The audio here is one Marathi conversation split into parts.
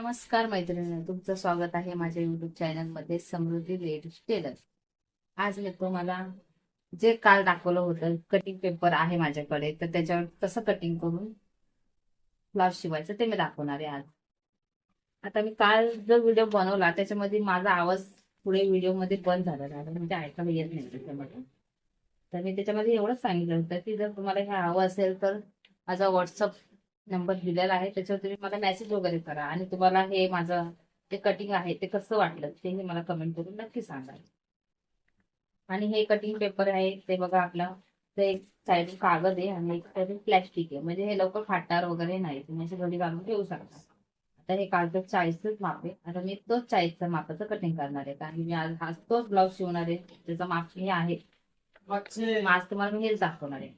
नमस्कार मैत्रिणी तुमचं स्वागत आहे माझ्या युट्यूब चॅनलमध्ये समृद्धी लेडीज टेलर आज मी तुम्हाला जे काल दाखवलं होतं कटिंग पेपर आहे माझ्याकडे तर त्याच्यावर कसं कटिंग करून ब्लाउज शिवायचं ते मी दाखवणार आहे आज. आता मी काल जो व्हिडिओ बनवला त्याच्यामध्ये माझा आवाज पुढे व्हिडिओमध्ये बंद झालेला म्हणजे ऐकायला येत नाही त्याच्यामध्ये. तर मी त्याच्यामध्ये एवढंच सांगितलं होतं की जर तुम्हाला हे हवं असेल तर माझा व्हॉट्सअप नंबर दिलेला आहे त्याच्यावर तुम्ही मला मेसेज वगैरे करा आणि तुम्हाला हे माझं जे कटिंग आहे ते कसं वाटलं तेही मला कमेंट करून नक्की सांगा. आणि हे कटिंग पेपर आहे ते बघा आपला ते एक साईड कागद आहे आणि एक साईड प्लॅस्टिक आहे. म्हणजे हे लवकर फाटणार वगैरे नाही तुम्ही अशी घडी घालून ठेवू शकता. आता हे कागद चाळीसच माप आहे. आता मी तोच चाळीसचा मापाचं कटिंग करणार आहे. कारण मी आज हा तोच ब्लाऊज शिवणार आहे. त्याचा माप हे आहे. आज तुम्हाला मी हेच दाखवणार आहे.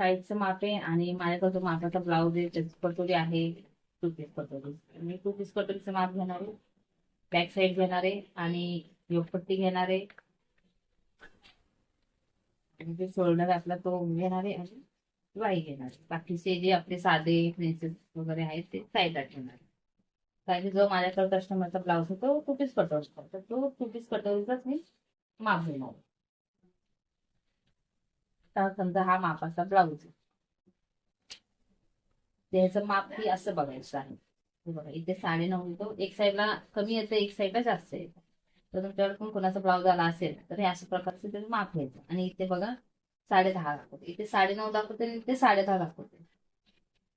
साईजचं माप आहे आणि माझ्याकडे जो मापाचा ब्लाऊज आहे त्याची कटोरी आहे टू पीस कटोरी. मी टू पीस कटोरीचं माप घेणार आहे. बॅक साईड घेणार आहे आणि योगपट्टी घेणार आहे. आणि जे शोल्डर आपला तो घेणार आहे आणि वाई घेणार आहे. बाकीचे जे आपले साधे प्रिन्सेस वगैरे आहेत ते साईडला ठेवणार कारण की जो माझ्याकडे कस्टमरचा ब्लाऊज आहे तो टू पीस कटोरीचा तर तो टू पीस कटोरीचाच मी माप घेणार आहे. समजा हा मापाचा ब्लाऊज त्याचं माप ही असं बघायचं आहे. बघा इथे साडे नऊ येतो. एक साईडला कमी येतं एक साईडला जास्त येतं. तर तुमच्याकडे पण कोणाचा ब्लाऊज आला असेल तर हे अशा प्रकारचं त्याचं माप घ्यायचं. आणि इथे बघा साडे दहा दाखवते. इथे साडे नऊ दाखवते आणि इथे साडे दहा दाखवते.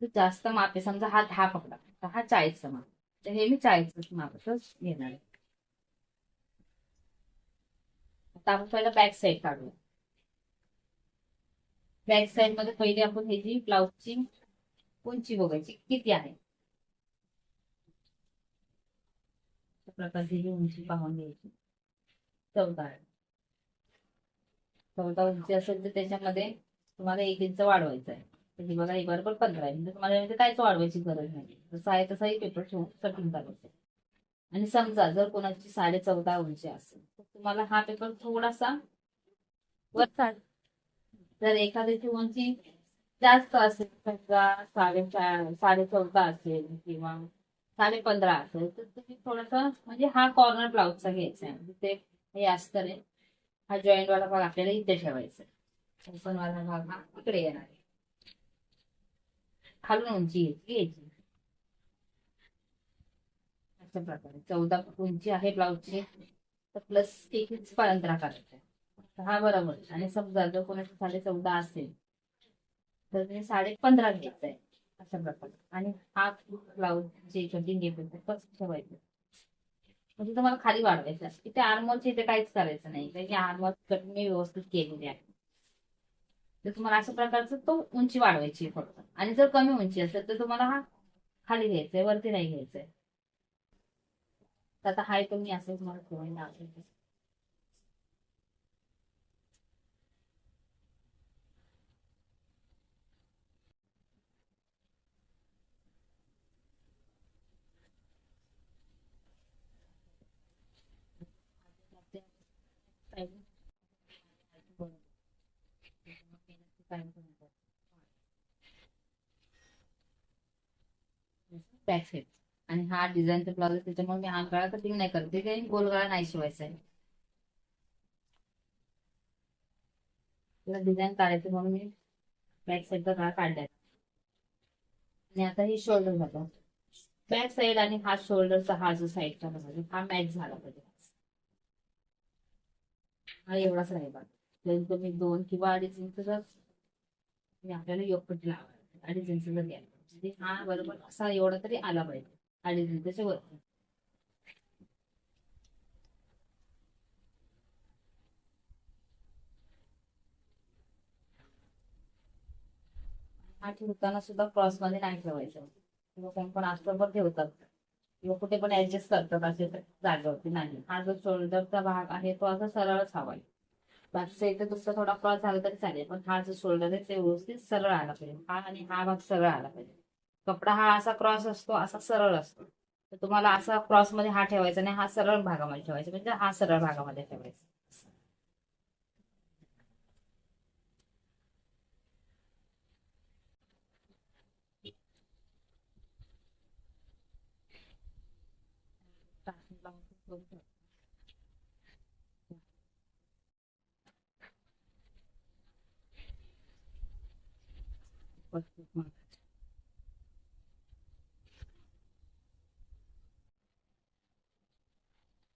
तर जास्त माप आहे. समजा हा दहा पकडा. तर हा चाळीसचा माप. तर हे मी चाळीसच मापाचं घेणार आहे. आता आपण पहिला बॅक साईड काढूया. बॅक साईडमध्ये पहिले आपण हे जी ब्लाऊजची उंची बघायची किती आहे? प्रकारची जी उंची पाहून घ्यायची. चौदा आहे. चौदा उंची असेल तर त्याच्यामध्ये तुम्हाला एक इंच वाढवायचं आहे. तर बघा एक बरोबर पंधरा आहे. म्हणजे तुम्हाला यामध्ये काहीच वाढवायची गरज नाही. जसं आहे तसाही पेपर ठेवून कटिंग करायचं आणि समजा जर कोणाची साडे चौदा उंची असेल तर तुम्हाला हा पेपर थोडासा वर काढ जर एखाद्याची उंची जास्त असेल समजा साडे साडे चौदा असेल किंवा साडे पंधरा असेल तर तुम्ही थोडासा म्हणजे हा कॉर्नर ब्लाऊजचा घ्यायचा आहे. तिथे ते हे अस्तर आहे हा जॉईंट वाला भाग आपल्याला इथे ठेवायचा आहे. ओपन वाला भाग हा इकडे येणार आहे. खालून उंची घ्यायची. घ्यायची अशा प्रकारे. चौदा उंची आहे ब्लाऊजची तर प्लस एक इंच करायचं आहे. हा बरोबर. आणि समजा जर कोणाची साडे चौदा असेल तर ते साडे पंधरा घ्यायचं आहे. अशा प्रकारे. आणि हा ब्लाऊज जे कटिंग घेतो ठेवायचं. म्हणजे तुम्हाला खाली वाढवायचं आहे. इथे आर्मोलचे इथे काहीच करायचं नाही. कारण की आर्मोल कटिंग व्यवस्थित केलेली आहे. तर तुम्हाला अशा प्रकारचं तो उंची वाढवायची आहे फक्त. आणि जर कमी उंची असेल तर तुम्हाला हा खाली घ्यायचा आहे वरती नाही घ्यायचा आहे. तर आता हाय तुम्ही असेल तुम्हाला बॅक साईड आणि हा डिझाईनचा ब्लाउज आहे त्याच्यामुळे मी हा गळा कटिंग नाही करते. काही गोल गळा नाही शिवायचा आहे. डिझाईन काढायचं म्हणून मी बॅक साईडचा गळा काढलाय. आणि आता ही शोल्डर झालं बॅक साईड आणि हा शोल्डरचा हा जो साईडचा बघा हा मॅच झाला पाहिजे हा एवढाच राहिला. तुम्ही दोन किंवा अडीच इंचचा आपल्याला योगपट्टी लावायला अडीच इंच घ्यायला म्हणजे हा बरोबर असा एवढा तरी आला पाहिजे. अडीच इंचाच्या वर हा ठेवताना सुद्धा क्रॉसमध्ये नाही ठेवायचं. किंवा कोण पण पण ठेवतात. किंवा कुठे पण ऍडजस्ट करतात असे जागेवरती नाही. हा जो शोल्डरचा भाग आहे तो असा सरळच हवा आहे. बाजूचा इथे दुसरा थोडा क्रॉस झाला तरी चालेल. पण हा जो शोल्डर आहे ते व्यवस्थित सरळ आला पाहिजे. हा आणि हा भाग सरळ आला पाहिजे. कपडा हा असा क्रॉस असतो असा सरळ असतो. तर तुम्हाला असा क्रॉसमध्ये हा ठेवायचा आणि हा सरळ भागामध्ये ठेवायचा. म्हणजे हा सरळ भागामध्ये ठेवायचा.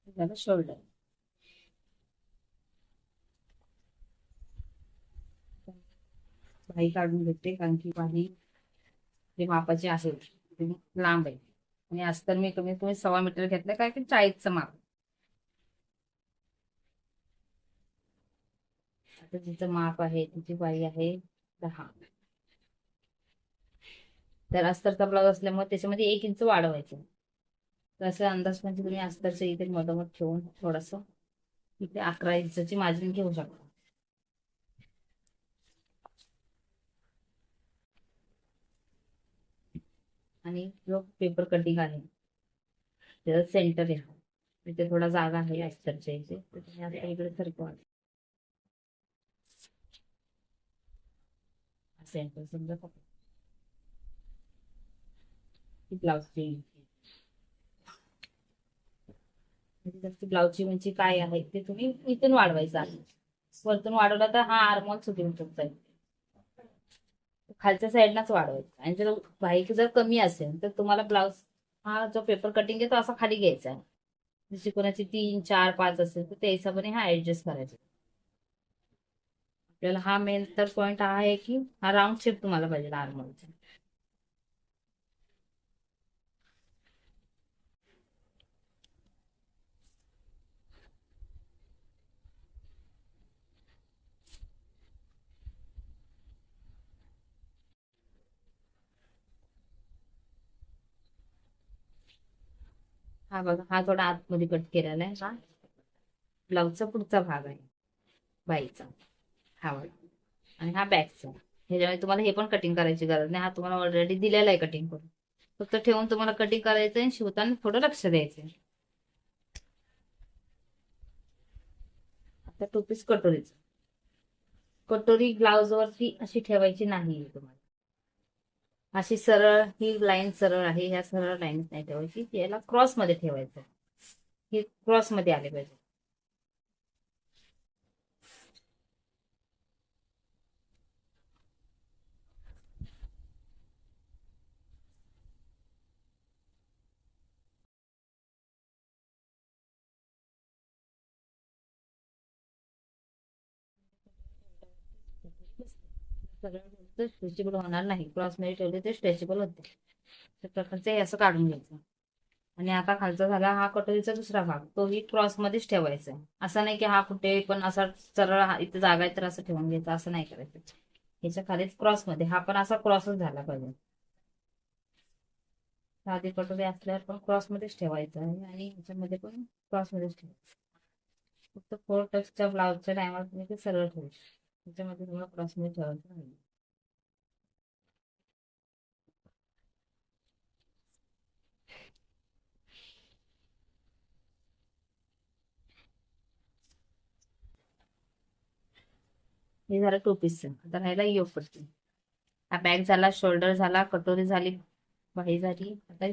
झालं शोल्डर बाही काढून घेते कारण की बाही जे मापाची आहे लांब आहे. आणि आज तर मी कमीत कमी सव्वा मीटर घेतलं काय की चाळीसचं माप. आता तिचं माप आहे तिची बाही आहे दहा. तर अस्तरचा ब्लाउज असल्यामुळे त्याच्यामध्ये एक इंच वाढवायचं. तर असं अंदाज म्हणजे तुम्ही अस्तरच्या इथे मधोमध ठेवून थोडस इथे अकरा इंचाची मार्जिन घेऊ शकता. आणि जो पेपर कटिंग आहे त्याचा सेंटर आहे. तिथे थोडा जागा आहे अस्तरच्या इथे. आता इकडे सरकवा सेंटर समजा ब्लाउजची ब्लाऊजची उंची काय आहे ते तुम्ही इथून वाढवायचं आहे. वरतून वाढवला तर हा आरमॉल सुटून तुमचा खालच्या साईडलाच वाढवायचं. आणि जर बाईक जर कमी असेल तर तुम्हाला ब्लाऊज हा जो पेपर कटिंग आहे तो असा खाली घ्यायचा आहे. जशी कोणाची तीन चार पाच असेल तर त्या हिशोबाने हा ऍडजस्ट करायचा आपल्याला हा मेन तर पॉइंट हा आहे की हा राऊंड शेप तुम्हाला पाहिजे आर्मलचा हा बघा हा थोडा आतमध्ये कट केलेला आहे हा. ब्लाऊजचा पुढचा भाग आहे बाईचा. हा बघा. आणि हा बॅकचा. ह्याच्यामुळे तुम्हाला हे पण कटिंग करायची गरज नाही. हा तुम्हाला ऑलरेडी दिलेला आहे कटिंग करून. फक्त ठेवून तुम्हाला कटिंग करायचं आणि शिवताना थोडं लक्ष द्यायचं आता टू पीस कटोरीच. कटोरी ब्लाउज वरती अशी ठेवायची नाही तुम्हाला. अशी सरळ ही लाईन सरळ आहे ह्या सरळ लाईन नाही ठेवायची. याला क्रॉसमध्ये ठेवायचं. ही क्रॉसमध्ये आले पाहिजे. सगळं स्ट्रेचेबल होणार नाही. क्रॉसमध्ये ठेवले ते स्ट्रेचेबल होते. त्या प्रकारचे असं काढून घ्यायचं. आणि आता खालचा झाला हा कटोरीचा दुसरा भाग. तोही क्रॉस मध्येच ठेवायचा असं नाही की हा कुठे पण असा सरळ इथे जागा आहे तर असं ठेवून घ्यायचं. असं नाही करायचं. ह्याच्या खालीच क्रॉसमध्ये. हा पण असा क्रॉसच झाला पाहिजे. साधी कटोरी असल्यावर पण क्रॉस मध्येच ठेवायचं आहे. आणि ह्याच्यामध्ये पण क्रॉस मध्येच ठेवायचं फक्त फोर टचच्या ब्लाउजच्या टायमाला तुम्ही ते सरळ ठेवू त्याच्यामध्ये तुम्हाला क्रॉसमध्ये ठेवायचं नाही हे झालं टू पीसचं आता राहिला e योग पट्टी हा बॅग झाला शोल्डर झाला कटोरी झाली बाही झाली. आता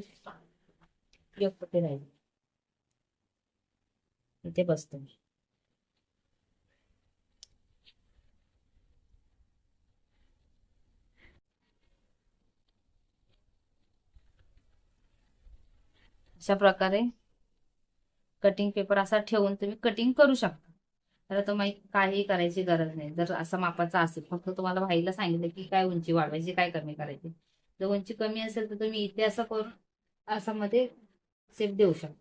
योग पट्टी e राहिली. इथे बसतो मी. अशा प्रकारे कटिंग पेपर असा ठेवून तुम्ही कटिंग करू शकता. तर तुम्ही काही करायची गरज नाही. जर असा मापाचा असेल फक्त तुम्हाला भाईला सांगितलं की काय उंची वाढवायची काय कमी करायची. जर उंची कमी असेल तर तुम्ही इथे असं करून असं मध्ये सेप देऊ शकता.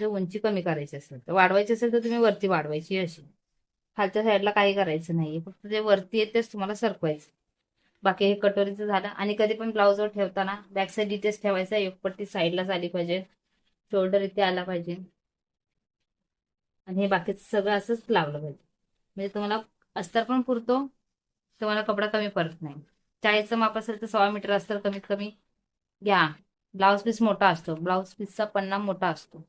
जर उंची कमी करायची असेल तर वाढवायची असेल तर तुम्ही वरती वाढवायची अशी. खालच्या साईडला काही करायचं नाही फक्त जे वरती येतेच तुम्हाला सरकवायचं. बाकी हे कटोरीचं झालं. आणि कधी पण ब्लाऊजवर ठेवताना बॅक साईड डिटेल्स ठेवायचं एक पट्टी साईडलाच आली पाहिजे. शोल्डर इथे आला पाहिजे. आणि हे बाकीचं सगळं असंच लावलं पाहिजे. म्हणजे तुम्हाला अस्तर पण पुरतो तुम्हाला कपडा कमी पडत नाही. चाळीसचं माप असेल तर सव्वा मीटर अस्तर कमीत कमी घ्या. ब्लाऊज पीस मोठा असतो. ब्लाऊज पीसचा पन्ना मोठा असतो.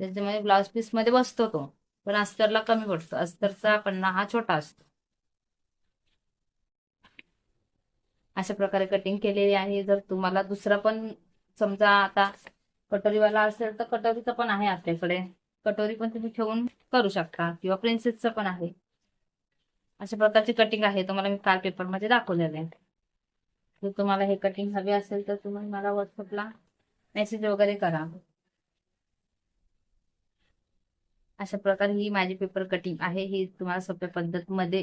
त्याच्यामुळे ब्लाऊज पीसमध्ये बसतो तो. पण अस्तरला कमी पडतो. अस्तरचा पन्ना हा छोटा असतो. अशा प्रकारे कटिंग केलेली आहे. जर तुम्हाला दुसरा पण समजा आता कटोरीवाला असेल तर कटोरीचं पण आहे आपल्याकडे. कटोरी पण तुम्ही ठेवून करू शकता किंवा प्रिन्सेसचं पण आहे. अशा प्रकारची कटिंग आहे. तुम्हाला मी काल पेपरमध्ये दाखवलेले आहे. जर तुम्हाला हे कटिंग हवे असेल तर तुम्ही मला व्हॉट्सअपला मेसेज वगैरे करा. अशा प्रकारे ही माझी पेपर कटिंग आहे. ही तुम्हाला सोप्या पद्धतीमध्ये